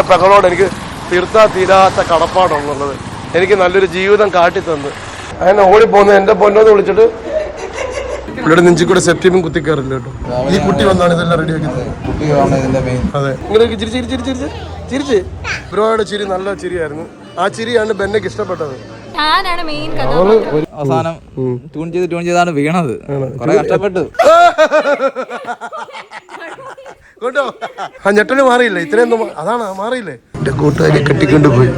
എന്റെ പെങ്ങളോട് എനിക്ക് തീർത്താ തീരാത്ത കടപ്പാടുള്ളത് എനിക്ക് നല്ലൊരു ജീവിതം കാട്ടിത്തന്ന്. അങ്ങനെ ഓടിപ്പോന്ന് എന്റെ പൊന്നോന്ന് വിളിച്ചിട്ട് ഇവിടെ നെഞ്ചി കൂടെ സെപ്റ്റീമും കുത്തി കയറില്ല കേട്ടോ. ഈ കുട്ടി വന്നാണ് ഇതെല്ലാം റെഡി ആക്കുന്നത് അതെ. ഇങ്ങനെ ചിരി ചിരി ചിരി ചിരിച്ച് ചിരിച്ച്. ബ്രോയുടെ ചിരി നല്ല ചിരിയായിരുന്നു. ആ ചിരിയാണ് ബെന്നയ്ക്ക് ഇഷ്ടപ്പെട്ടത്. ഞാനാണ് മെയിൻ കഥ അവസാനം ട്യൂൺ ചെയ്ത് ട്യൂൺ ചെയ്താണ് വീണത്. കുറെ കഷ്ടപ്പെട്ടു. കേട്ടോ ആ ഞെട്ടന് മാറിയില്ല? ഇത്രയൊന്നും അതാണ് മാറിയില്ലേ? എന്റെ കൂട്ടുകാരി കെട്ടിക്കൊണ്ട് പോയി.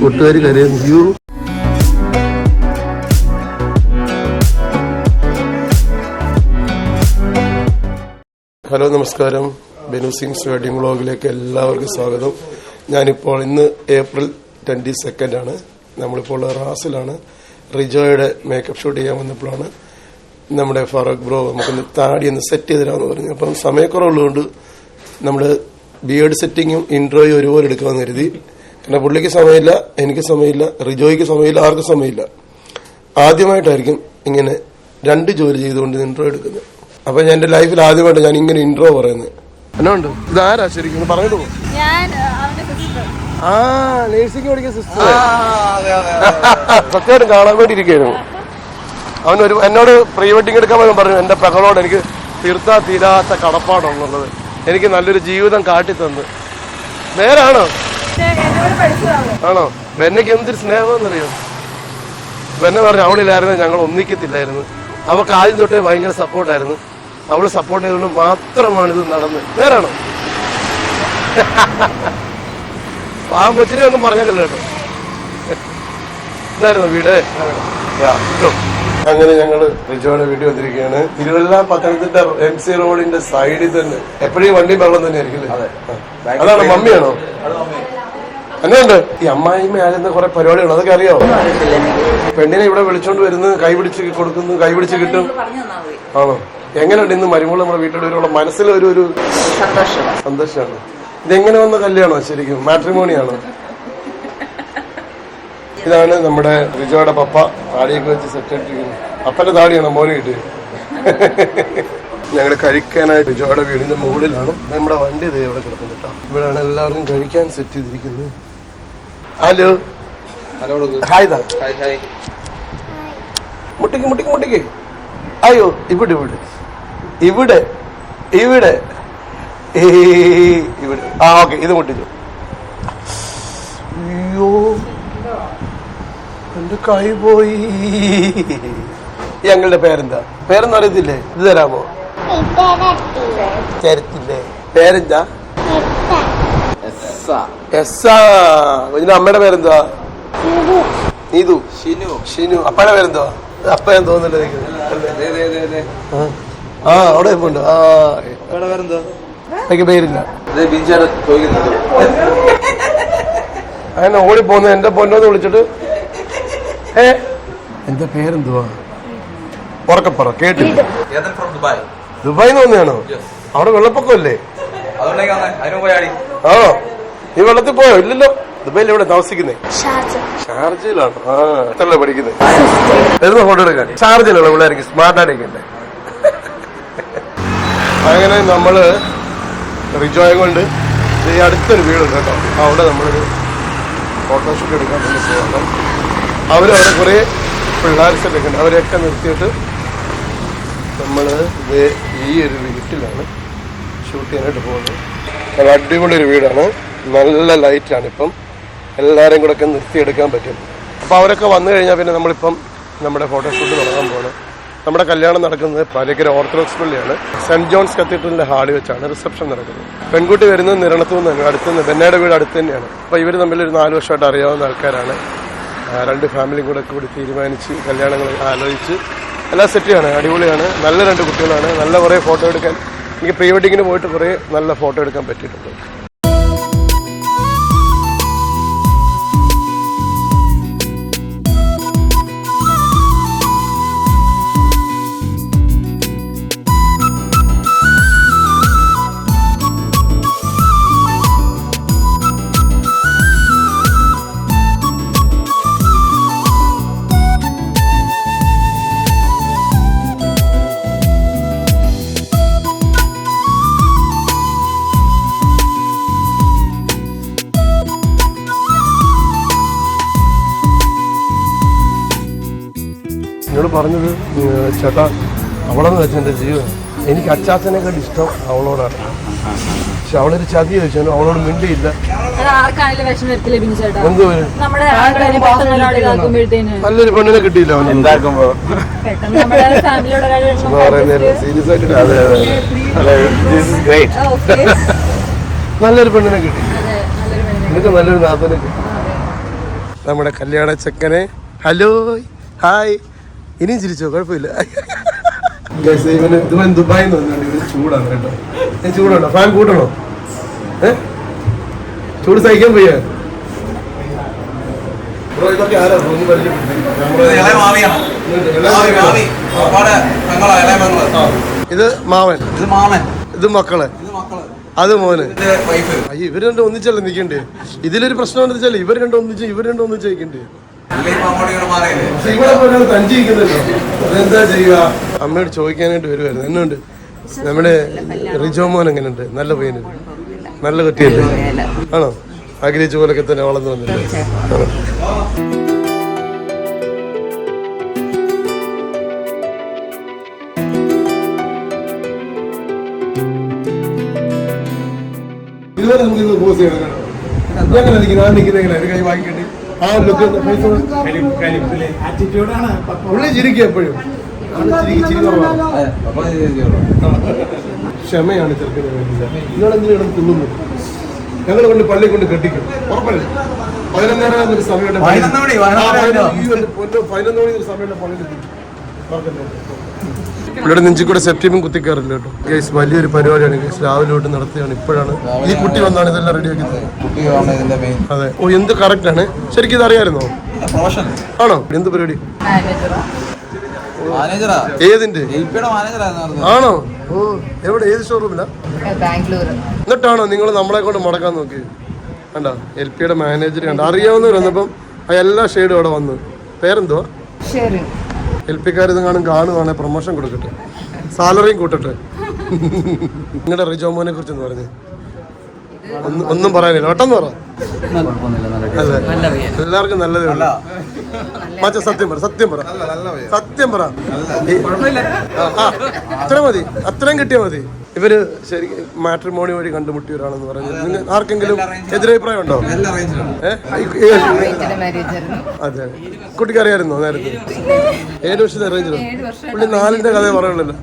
കൂട്ടുകാരി കരയുന്നു. ഹലോ നമസ്കാരം. ബെനു സിംഗ്സ് വെഡിങ് വ്ളോഗിലേക്ക് എല്ലാവർക്കും സ്വാഗതം. ഞാനിപ്പോൾ ഇന്ന് ഏപ്രിൽ ട്വന്റി സെക്കൻഡ് ആണ് നമ്മളിപ്പോൾ റാസിലാണ്. റിജോയുടെ മേക്കപ്പ് ഷൂട്ട് ചെയ്യാൻ വന്നപ്പോഴാണ് നമ്മുടെ ഫറൂഖ് ബ്രോ നമുക്ക് താടി ഒന്ന് സെറ്റ് ചെയ്ത് തരാമെന്ന് പറഞ്ഞു. അപ്പം സമയക്കുറവുള്ളതുകൊണ്ട് നമ്മൾ ബിയേഡ് സെറ്റിങ്ങും ഇൻട്രോയും ഒരുപോലെ എടുക്കാമെന്ന് കരുതി. കാരണം പുള്ളിക്ക് സമയമില്ല എനിക്ക് സമയമില്ല റിജോയ്ക്ക് സമയമില്ല ആർക്കും സമയമില്ല. ആദ്യമായിട്ടായിരിക്കും ഇങ്ങനെ രണ്ട് ജോലി ചെയ്തുകൊണ്ട് ഇൻട്രോ എടുക്കുന്നത്. അപ്പൊ ഞാൻ എന്റെ ലൈഫിൽ ആദ്യമായിട്ട് ഞാൻ ഇങ്ങനെ ഇൻട്രോ പറയുന്നത്. എന്നാണ്ട് ഇതാരാ ശരിക്കും? പറഞ്ഞിട്ട് പോകും ഞാൻ ആ, അവന്റെ സിസ്റ്റർ ആ നേഴ്സിംഗ് പഠിക്കുന്ന സിസ്റ്റർ സത്യമായിട്ടും കാണാൻ വേണ്ടി ഇരിക്കുകയായിരുന്നു അവൻ ഒരു എന്നോട് പ്രീ വെഡിങ് എടുക്കാൻ പോലും പറഞ്ഞു എന്റെ പെങ്ങളോട് എനിക്ക് തീർത്താ തീരാത്ത കടപ്പാടുള്ളത് എനിക്ക് നല്ലൊരു ജീവിതം കാട്ടിത്തന്ന്. നേരാണോ? ആണോ? ബെന്നയ്ക്ക് എന്തൊരു സ്നേഹമെന്നറിയോ ബെന്ന പറഞ്ഞു അവളില്ലായിരുന്നു ഞങ്ങൾ ഒന്നിക്കത്തില്ലായിരുന്നു. അവൾക്ക് ആദ്യം തൊട്ടേ ഭയങ്കര സപ്പോർട്ടായിരുന്നു. അവൾ സപ്പോർട്ട് ചെയ്തുകൊണ്ട് മാത്രമാണ് ഇത് നടന്നത് നേരാണോ? പാവം കൊച്ചിനെ ഒന്നും പറഞ്ഞല്ലോ കേട്ടോ. എന്തായിരുന്നു വീട്. അങ്ങനെ ഞങ്ങൾ റിജോയുടെ വീട്ടിൽ വന്നിരിക്കുകയാണ്. തിരുവല്ല പത്തനംതിട്ട എം സി റോഡിന്റെ സൈഡിൽ തന്നെ. എപ്പോഴും വണ്ടി വെള്ളം തന്നെ ആയിരിക്കും അതാണ് മമ്മിയാണോ? അങ്ങനെയുണ്ട് ഈ അമ്മായിമ്മ ആയിരുന്ന കുറെ പരിപാടികൾ അതൊക്കെ അറിയാവോ പെണ്ണിനെ ഇവിടെ വിളിച്ചോണ്ട് വരുന്നു കൈ പിടിച്ച് കൊടുക്കുന്നു കൈ പിടിച്ച് കിട്ടും. ആണോ? എങ്ങനെയുണ്ട് ഇന്ന് മരുമോൾ നമ്മുടെ വീട്ടിൽ വരുമ്പോൾ മനസ്സിലൊരു ഒരു സന്തോഷമാണ്. ഇതെങ്ങനെ വന്ന കല്യാണോ ശരിക്കും? മാട്രിമോണിയാണോ? ഇതാണ് നമ്മുടെ റിജോയുടെ പപ്പ. താടിയൊക്കെ വെച്ച് സെക്രട്ടറി അപ്പന്റെ താടിയാണ് മോനെ കിട്ടിയത് ഞങ്ങൾ കഴിക്കാനായിട്ട് റിജോയുടെ വീടിന്റെ മുകളിലാണ്. നമ്മുടെ വണ്ടി ഇത് ഇവിടെ കിടക്കുന്നത് കേട്ടോ. ഇവിടെയാണ് എല്ലാവർക്കും കഴിക്കാൻ സെറ്റ് ചെയ്തിരിക്കുന്നത്. ഹലോ ഹലോ ഹായ് താ ഹായ് ഹായ് മുട്ടിക്ക് മുട്ടിക്ക് മുട്ടിക്ക്. അയ്യോ ഇവിടെ ഇവിടെ. ഇവിടെ ഇവിടെ. ഇവിടെ. ആ ഓക്കെ ഇത് മുട്ടിച്ചു അയ്യോ എന്റെ കൈ പോയി. ഞങ്ങളുടെ പേരെന്താ? പേരൊന്നും അറിയത്തില്ലേ? ഇത് തരാമോ? തരത്തില്ലേ. പേരെന്താ? ഇതിന്റെ അമ്മയുടെ പേരെന്താ? നീതു. ഷിനു. ഷിനു. അപ്പയുടെ പേരെന്തോ? അപ്പ ഞാൻ തോന്നുന്നില്ല ദേ. ആ. അവിടെ ഉണ്ട് ആ. വേറെന്തോ എനിക്ക് പേരില്ല. അങ്ങനെ ഓടിപ്പോന്ന്? എന്റെ പൊന്നോന്ന് വിളിച്ചിട്ട് എന്റെ പേരെന്തുവാ? ഉറക്കപ്പറ കേട്ടില്ല? കേട്ടു ദുബായ്? തോന്നിയാണോ അവിടെ വെള്ളപ്പൊക്കമല്ലേ? ആണോ? നീ വെള്ളത്തിൽ പോയോ? ഇല്ലല്ലോ. ദുബായിൽ എവിടെ താമസിക്കുന്നേ? ഷാർജയിലാണോ. ആ എത്രല്ലേ പഠിക്കുന്നത് വരുന്ന ഫോട്ടോ എടുക്കാൻ. ഷാർജയിലുള്ള പിള്ളേർക്ക് സ്മാർട്ട് ആയിട്ടൊക്കെ അങ്ങനെ നമ്മൾ റിജോയ് കൊണ്ട് ഈ അടുത്തൊരു വീടുണ്ട് കേട്ടോ. അവിടെ നമ്മളൊരു ഫോട്ടോഷൂട്ട് എടുക്കാൻ വേണ്ടി പോകണം അവരവിടെ കുറേ പിള്ളേർ ഉണ്ട് അവരെയൊക്കെ നിർത്തിയിട്ട് നമ്മൾ ഇത് ഈ ഒരു വീട്ടിലാണ് ഷൂട്ട് ചെയ്യാനായിട്ട് പോകുന്നത്. നല്ല അടിപൊളി ഒരു വീടാണ്. നല്ല ലൈറ്റാണ് ഇപ്പം. എല്ലാവരെയും കൂടെ ഒക്കെ നിർത്തിയെടുക്കാൻ പറ്റും. അപ്പോൾ അവരൊക്കെ വന്നു കഴിഞ്ഞാൽ പിന്നെ നമ്മളിപ്പം നമ്മുടെ ഫോട്ടോഷൂട്ട് തുടങ്ങാൻ പോകണം നമ്മുടെ കല്യാണം നടക്കുന്നത് പാലക്കര ഓർത്തഡോക്സ് പള്ളിയാണ്. സെന്റ് ജോൺസ് കത്തീഡ്രലിന്റെ ഹാളിൽ വെച്ചാണ് റിസപ്ഷൻ നടക്കുന്നത്. പെൺകുട്ടി വരുന്നത് നിരണത്തു നിന്നാണ് അടുത്ത് ബെന്നയുടെ വീട് അടുത്ത് തന്നെയാണ്. അപ്പോൾ ഇവർ തമ്മിൽ ഒരു നാല് വർഷമായിട്ട് അറിയാവുന്ന ആൾക്കാരാണ്. രണ്ട് ഫാമിലി കൂടെ കൂടി തീരുമാനിച്ച് കല്യാണങ്ങൾ ആലോചിച്ച് എല്ലാം സെറ്റിയാണ് അടിപൊളിയാണ്. നല്ല രണ്ട് കുട്ടികളാണ്. നല്ല കുറേ ഫോട്ടോ എടുക്കാൻ. എനിക്ക് പ്രീ വെഡിങ്ങിന് പോയിട്ട് കുറേ നല്ല ഫോട്ടോ എടുക്കാൻ പറ്റിയിട്ടുണ്ട്. ചേട്ടാ അവളെന്ന് വെച്ചാൽ എന്റെ ജീവൻ. എനിക്ക് അച്ചാച്ചനേക്കാൾ ഇഷ്ടം അവളോടാണ്. പക്ഷെ അവളൊരു ചതി ചോദിച്ചാലും അവളോട് മിണ്ടിയില്ല. നല്ലൊരു പെണ്ണിനെ കിട്ടിയില്ല സീരിയസ് ആയിട്ട് ഓക്കെ നല്ലൊരു പെണ്ണിനെ കിട്ടി. എനിക്ക് നല്ലൊരു പെണ്ണിനെ നിനക്ക് നല്ലൊരു നാഥനെ കിട്ടി. നമ്മുടെ കല്യാണ ചെക്കനെ. Hello hi. ഇനിയും ചിരിച്ചോ? കുഴപ്പമില്ല. ഇവന് ഇവൻ ചൂടാണ് കേട്ടോ. ഫാൻ കൂട്ടണോ? ഏ? ചൂട് സഹിക്കാൻ വയ്യ. ഇത് മാവൻ ഇത് മാമൻ. ഇത് മക്കൾ. അത് മോന്. ഇവർ അയ്യോ ഇവർ രണ്ടും ഒന്നിച്ചല്ലേ നിൽക്കണ്ടേ ഇതിലൊരു പ്രശ്നം എന്താ വെച്ചാൽ ഇവർ രണ്ടും ഒന്നിച്ച് ഇവർ രണ്ടും ഒന്നിച്ച് നിൽക്കണ്ടേ അമ്മയോട് ചോദിക്കാനായിട്ട് വരുമായിരുന്നു എന്നുണ്ട് നമ്മുടെ റിജോ മോൻ എങ്ങനെയുണ്ട് നല്ല പയ്യന് നല്ല കുട്ടിയല്ലേ ആണോ ആഗ്രഹിച്ച പോലൊക്കെ തന്നെ വളർന്നു ആണോ? ഇതുവരെ നമുക്ക് ഇത് പോസ് ചെയ്യണം എങ്ങനെ നിൽക്കുന്നത്? ആ നിൽക്കുന്നത് എങ്ങനെ? കൈ വാങ്ങിക്കട്ടെ. ആ ലുക്ക് ഉള്ളി ചിരിക്കുക എപ്പോഴും. ക്ഷമയാണ് ചെറുക്കന് കിടന്ന് തിന്നുന്നു ഞങ്ങൾ കൊണ്ട് പള്ളി കൊണ്ട് കെട്ടിക്കും. ഉറപ്പല്ലേ? പതിനൊന്നര സമയം പതിനൊന്ന് മണി, ഒരു സമയം പള്ളിയിൽ എത്തിക്കും. ഇവിടെ നെഞ്ചിൽ കൂടെ സെപ്റ്റിമും കുത്തിക്കാറില്ല കേട്ടോ. ഗൈസ് വലിയൊരു പരിപാടിയാണ്. ഗൈസ് രാവിലെ തൊട്ട് നടത്തുകയാണ് ഇപ്പോഴാണ് ഈ കുട്ടി വന്നാണ് ഇതെല്ലാം റെഡിയാക്കുന്നത് കുട്ടിയാണ് ഇതിന്റെ മെയിൻ അതെ. ഓ എന്ത് കറക്റ്റ് ആണ്? ശരിക്കും ഇത് അറിയാമായിരുന്നോ ആണോ? എന്ത് പരിപാടി? ഏതിന്റെ? ആണോ? ഓ എവിടെ? ഏത് ഷോറൂമിലാ ബാംഗ്ലൂർ എന്നിട്ടാണോ നിങ്ങൾ നമ്മളെ കൊണ്ട് മുടക്കാൻ നോക്കി കണ്ട? എൽ പിയുടെ മാനേജർ കണ്ട? അറിയാവുന്നവർ വന്നപ്പം ആ എല്ലാ ഷെയ്ഡും അവിടെ വന്നു. പേരെന്തുവാ? എൽ ഇത് കാണും കാണുവാണെങ്കിൽ പ്രൊമോഷൻ കൊടുക്കട്ടെ. സാലറിയും കൂട്ടട്ടെ. നിങ്ങളുടെ റിജോമോനെ കുറിച്ച് പറഞ്ഞു. ഒന്നും പറയാനില്ല. പെട്ടെന്ന് പറ. എല്ലാവർക്കും നല്ലതേ ഉള്ളൂ മച്ച സത്യം പറ സത്യം പറ. സത്യം പറ. അത്ര മതി അത്രയും കിട്ടിയാൽ മതി. ഇവർ ശരി മാട്രിമോണി വഴി കണ്ടുമുട്ടിയവരാണെന്ന് പറഞ്ഞു. ആർക്കെങ്കിലും എതിരഭിപ്രായം ഉണ്ടോ? അതെ. കുട്ടിക്ക് അറിയാമായിരുന്നോ നേരത്തെ? ഏഴ് വർഷം അറേഞ്ച് പുള്ളി നാലിന്റെ കഥ പറയുള്ളല്ലോ.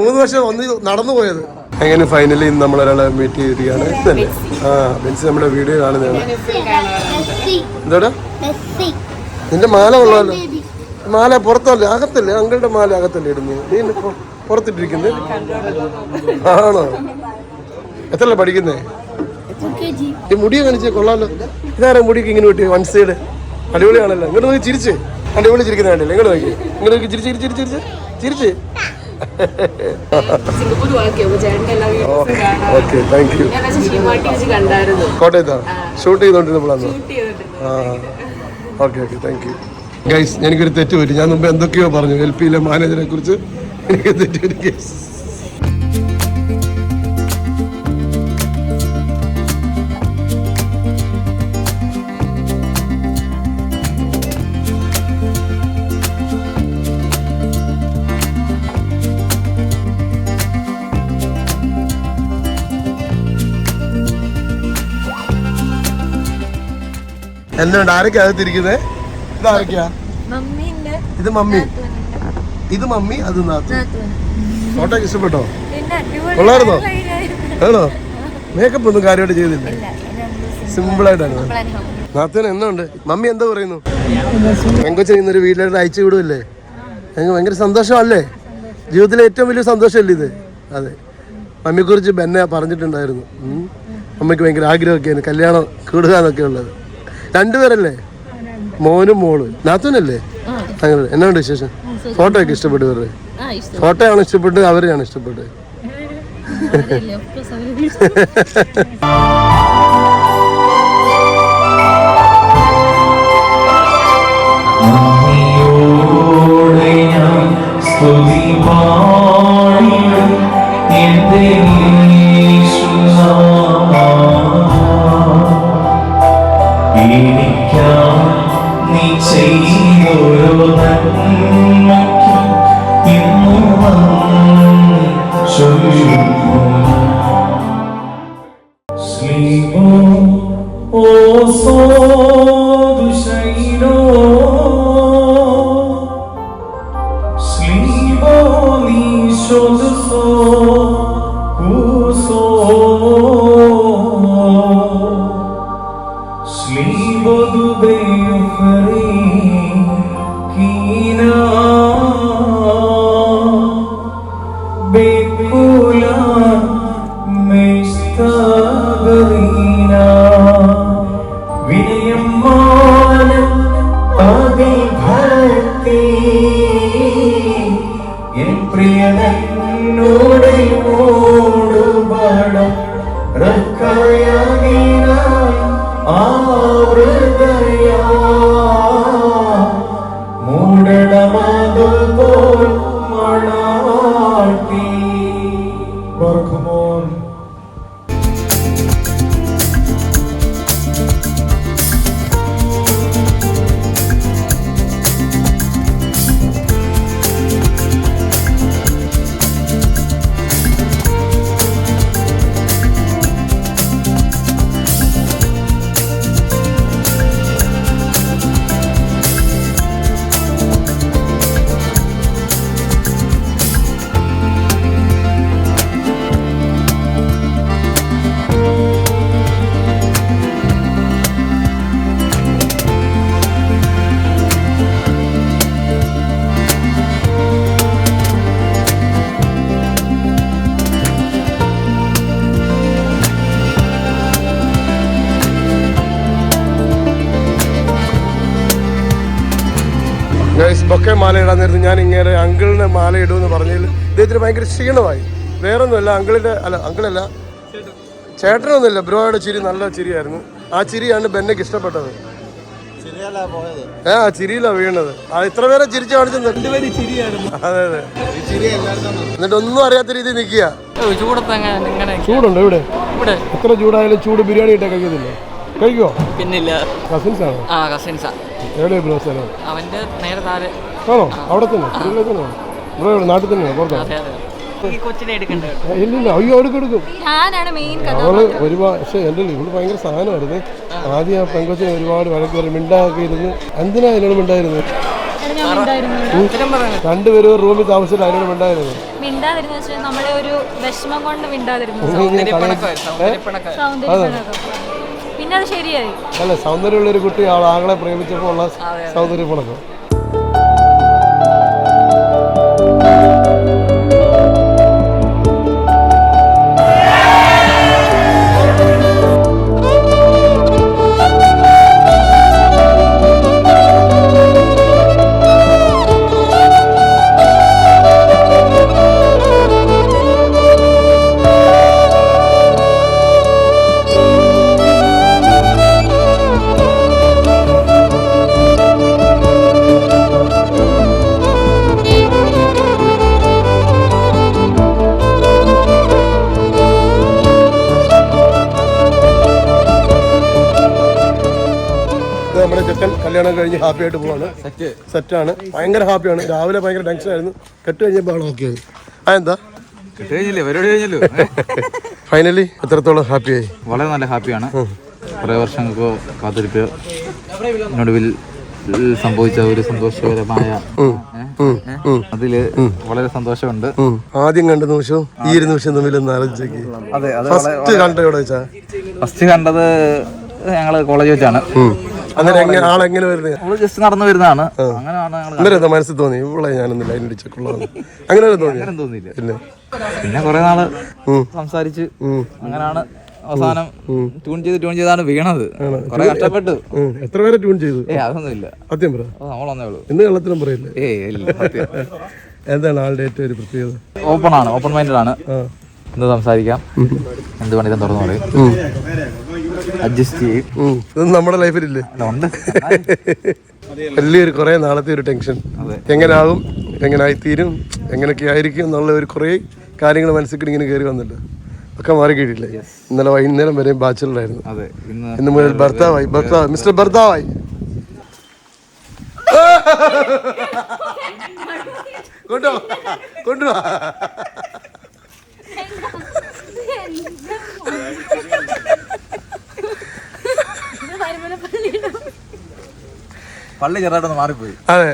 മൂന്ന് വർഷം ഒന്ന് നടന്നു പോയത്. അങ്ങനെ ഫൈനലി ഇന്ന് നമ്മളൊരാളെ മീറ്റ് ചെയ്തിരിക്കുകയാണ്? ഇതല്ലേ? ആ ബെൻസി നമ്മുടെ വീഡിയോ കാണുന്നതാണ്. എന്താടാ? നിന്റെ മാല കൊള്ളാമല്ലോ മാല പുറത്തല്ലേ? അകത്തല്ലേ? അങ്കളുടെ മാല അകത്തല്ലേ ഇടുന്നു? നീ പുറത്തിട്ടിരിക്കുന്നത് ആണോ? എത്രല്ല പഠിക്കുന്നേ? ഈ മുടി കാണിച്ചേ കൊള്ളാലോ. ഇതാരാ മുടിക്ക് ഇങ്ങനെ വെട്ടി വൺ സൈഡ് അടിപൊളിയാണല്ലോ. ഇങ്ങോട്ട് നോക്കി ചിരിച്ച്. അടിപൊളി ചിരിക്കുന്ന കണ്ടില്ലേ? ഇങ്ങോട്ട് നോക്കി. ഇങ്ങോട്ട് നോക്കി ചിരിച്ച് ചിരിച്ച് ചിരിച്ച് ചിരിച്ച്. ഓക്കെ താങ്ക് യു കോട്ടയത്താ? ഷൂട്ട് ചെയ്തോണ്ടിരുന്നപ്പോഴാണ് ആ okay okay thank you guys എനിക്കൊരു തെറ്റ് പറ്റി. ഞാൻ മുമ്പ് എന്തൊക്കെയോ പറഞ്ഞു. എൽ പിയിലെ മാനേജറെ കുറിച്ച് എനിക്ക് തെറ്റ് പറ്റി ഗൈസ് എന്തുകൊണ്ട് ആരൊക്കെ അകത്തിരിക്കുന്നത് ഇത് ആരൊക്കെയാ മമ്മീന്റെ ഇത് മമ്മി. ഇത് മമ്മി അത് നാത്തു ഫോട്ടോ ഇഷ്ടപ്പെട്ടോ? കൊള്ളായിരുന്നോ? ആണോ? മേക്കപ്പ് ഒന്നും കാര്യമായിട്ട് ചെയ്തില്ലേ? സിമ്പിൾ ആയിട്ടാണ്. നാത്തുവിന് എന്തുണ്ട്? മമ്മി എന്താ പറയുന്നു? പെങ്കൊച്ച ഇന്നൊരു വീട്ടിലോട്ട് അയച്ചു വിടുമല്ലേ ഞങ്ങൾക്ക് ഭയങ്കര സന്തോഷമല്ലേ? ജീവിതത്തിലെ ഏറ്റവും വലിയ സന്തോഷമല്ലേ ഇത്? അതെ. മമ്മിയെക്കുറിച്ച് ബെന്നെ പറഞ്ഞിട്ടുണ്ടായിരുന്നു. ഉം. അമ്മയ്ക്ക് ഭയങ്കര ആഗ്രഹമൊക്കെയാണ്. കല്യാണം കൂടുക എന്നൊക്കെ ഉള്ളത് രണ്ടുപേരല്ലേ? മോനും മോളും. നാത്തൂനല്ലേ? അങ്ങനെ. എന്നാണ്ട് വിശേഷം? ഫോട്ടോ ഒക്കെ ഇഷ്ടപ്പെട്ടു വേറെ. ഫോട്ടോ ആണ് ഇഷ്ടപ്പെട്ടത് അവരെയാണ് ഇഷ്ടപ്പെട്ടത്. shows us all. Guys bouquet മാല ഇടാൻ നേരത്ത് ഞാൻ ഇങ്ങനെ അങ്കിളിന് മാല ഇടൂ ഇടുമെന്ന് പറഞ്ഞതിൽ ഇദ്ദേഹത്തിന് ഭയങ്കര ക്ഷീണമായി. വേറൊന്നുമല്ല അങ്കിളിന്റെ അല്ല അങ്കിളല്ല. ചേട്ടനൊന്നുമില്ല. ബ്രോയുടെ ചിരി നല്ല ചിരിയായിരുന്നു. ആ ചിരിയാണ് ബെന്നയ്ക്ക് ഇഷ്ടപ്പെട്ടത്. ഏ ആ ചിരിയിലാ വീണത്. ആ ഇത്ര പേരെ ചിരിച്ചു കാണിച്ചു അതെ അതെ. എന്നിട്ട് ഒന്നും അറിയാത്ത രീതി നിൽക്കുക. എങ്ങനെ ഇങ്ങനെ ചൂടുണ്ടോ ഇവിടെ? ഇവിടെ. എത്ര ചൂടായാലും ചൂട് ബിരിയാണി ഇട്ടേ കഴിക്കത്തില്ലേ കഴിക്കോ? പിന്നില്ല. കസിൻസ് ആണോ? ആ കസിൻസാ എവിടെയാ ബ്രോ സ്ഥലം അവന്റെ നേരെ താഴെ. ആണോ? അവിടെ തന്നെ തന്നെ. ബ്രോ ഇവിടെ നാട്ടിൽ തന്നെയാണോ? പുറത്താ അതെ അതെ ഈ കൊച്ചിനെ എടുക്കണ്ട? ഇല്ലില്ല അയ്യോ എടുക്കും എടുക്കും. ഞാനാണ് മെയിൻ കഥ അവൾ ഒരുപാട് പക്ഷെ എന്റെ ഇവൾ ഭയങ്കര സാധനമായിരുന്നു. ആദ്യം ആ പെങ്കൊച്ചിനെ ഒരുപാട് വഴക്ക് പറയും മിണ്ടാക്കി ഇരുന്ന് എന്തിനാ അതിനോട് മിണ്ടായിരുന്നു രണ്ടുപേരും ഒരു റൂമിൽ താമസിച്ചിട്ട് അതിനോട് മിണ്ടായിരുന്നു മിണ്ടാതിരുന്നു വെച്ചാൽ നമ്മളെ ഒരു വിഷമം കൊണ്ട് മിണ്ടാതിരുന്നു സൗന്ദര്യപ്പിണക്കം സൗന്ദര്യം പിന്നെ അത് ശരിയായി. അല്ല സൗന്ദര്യമുള്ള ഒരു കുട്ടി ആൾ ആങ്ങളെ പ്രേമിച്ചപ്പോൾ ഉള്ള സൗന്ദര്യ പണക്കം ഹാപ്പി ആയിട്ട് പോവാണ്. സെറ്റാണ് ഭയങ്കര ഹാപ്പിയാണ് രാവിലെ ഭയങ്കര ടെൻഷൻ ആയിരുന്നു. കെട്ട് കഴിഞ്ഞപ്പോൾ ഓക്കെ ആയി കഴിഞ്ഞല്ലോ? ഫൈനലി എത്രത്തോളം ഹാപ്പിയായി വളരെ നല്ല ഹാപ്പിയാണ് കുറേ വർഷങ്ങൾക്ക് കാത്തിരിപ്പ്. ഒടുവിൽ സംഭവിച്ച ഒരു സന്തോഷകരമായ? അതിൽ വളരെ സന്തോഷമുണ്ട്. ആദ്യം കണ്ട നിമിഷവും ഈ ഒരു നിമിഷം തമ്മിൽ ഒന്ന് ആലോചിച്ചേക്ക് ഫസ്റ്റ് കണ്ടത് ഞങ്ങൾ കോളേജ് വെച്ചാണ്. അന്നേരം എങ്ങനെ ആളെങ്ങനെ വരുന്നത്? നമ്മൾ ജസ്റ്റ് നടന്നു വരുന്നതാണ്. അങ്ങനെയാണ് ഞങ്ങൾ അന്നേരം എന്താ മനസ്സിൽ തോന്നി? ഇവിടെ ഞാനൊന്ന് ലൈൻ അടിച്ചേക്കുള്ളതാണ് അങ്ങനെ തോന്നി അങ്ങനെ തോന്നിയില്ല. പിന്നെ? പിന്നെ കുറെ നാൾ സംസാരിച്ച് അങ്ങനാണ് അങ്ങനെയാണ് അവസാനം ട്യൂൺ ചെയ്ത് ട്യൂൺ ചെയ്താണ് വീണത്. കുറെ കഷ്ടപ്പെട്ടു. എത്ര പേരെ ട്യൂൺ ചെയ്തു? ഏ അതൊന്നുമില്ല സത്യം പറ. അത് നമ്മളൊന്നേ ഉള്ളൂ. ഇന്ന് കള്ളത്തിനും പറയില്ലേ? ഏ ഇല്ല എന്താണ് ആളുടെ ഏറ്റവും ഒരു പ്രത്യേകത? ഓപ്പൺ ആണ് ഓപ്പൺ മൈൻഡാണ് ആണ്. എന്ത് സംസാരിക്കാം? എന്ത് പണിതും തുറന്നു പറയും. അഡ്ജസ്റ്റ് ചെയ്യും. ഇത് ഇതൊന്നും നമ്മുടെ ലൈഫിലില്ലേ വലിയൊരു കുറെ നാളത്തെ ഒരു ടെൻഷൻ എങ്ങനാകും എങ്ങനെ ആയിത്തീരും എങ്ങനെയൊക്കെ ആയിരിക്കും എന്നുള്ള ഒരു കുറേ കാര്യങ്ങൾ മനസ്സിൽ ഇങ്ങനെ കയറി വന്നില്ല ഒക്കെ മാറി കിട്ടിയില്ലേ ഇന്നലെ വൈകുന്നേരം വരെ ബാച്ചിലറായിരുന്നു അതെ ഇന്ന് ഇന്ന് മുതൽ ഭർത്താവായി ഭർത്താവ് മിസ്റ്റർ ഭർത്താവായി. കൊണ്ടോ കൊണ്ടുവാ. പള്ളി ചെറുതായിട്ടൊന്ന് മാറിപ്പോയി. അതെ.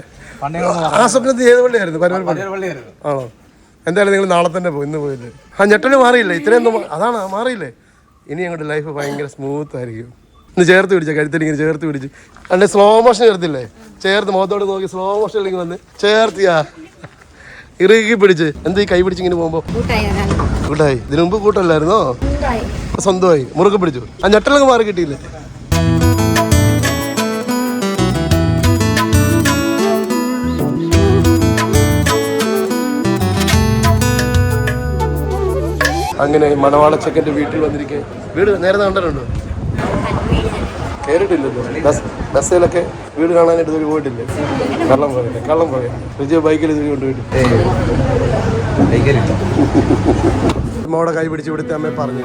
ആ സ്വപ്നത്തിൽ ഏത് പള്ളിയായിരുന്നു പള്ളി. ആണോ? എന്തായാലും നിങ്ങൾ നാളെ തന്നെ പോയി ഇന്ന് പോയില്ലേ? ആ ഞെട്ടന് മാറിയില്ലേ? ഇത്രയൊന്നും അതാണ് മാറിയില്ലേ? ഇനി ഞങ്ങളുടെ ലൈഫ് ഭയങ്കര സ്മൂത്ത് ആയിരിക്കും. ഇന്ന് ചേർത്ത് പിടിച്ച കഴുത്തിൽ ഇങ്ങനെ ചേർത്ത് പിടിച്ച്. അല്ലെ സ്ലോ മോഷൻ ചേർത്തില്ലേ? ചേർത്ത് മുഖത്തോട് നോക്കി സ്ലോ മോഷൻ ഇല്ലെങ്കിൽ വന്ന് ചേർത്തിയാ ഇറുകി പിടിച്ച്. എന്താ ഈ കൈ പിടിച്ച് ഇങ്ങനെ പോകുമ്പോ? കൂട്ടായി ഇതിനു മുമ്പ് കൂട്ടല്ലായിരുന്നോ? സ്വന്തമായി. മുറുക്കെ പിടിച്ചു. ആ ഞെട്ടലൊക്കെ മാറി കിട്ടിയില്ലേ? അങ്ങനെ മണവാള ചെക്കന്റെ വീട്ടിൽ വന്നിരിക്കെ വീട് നേരത്തെ കണ്ടിട്ടുണ്ടോ കേറിട്ടില്ലല്ലോ ബസ് ബസ്സിലൊക്കെ വീട് കാണാനായിട്ട് ഇതുവരെ പോയിട്ടില്ലേ കള്ളം പറയില്ല കള്ളം പറയാം വിജയ ബൈക്കിൽ ഇതുവരെ കൊണ്ടുപോയിട്ട് അമ്മയുടെ കൈ പിടിച്ച് ഇവിടുത്തെ അമ്മ പറഞ്ഞു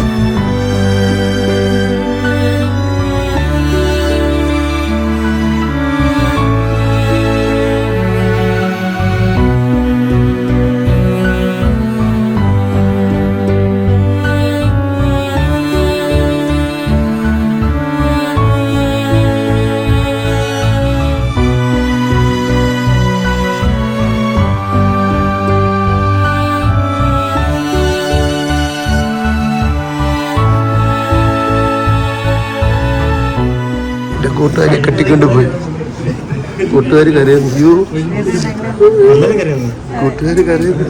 കൂട്ടുകാരി കെട്ടിക്കൊണ്ട് പോയി. കൂട്ടുകാരി കരയുന്നു. അയ്യോ. കൂട്ടുകാരി കരയുന്നു.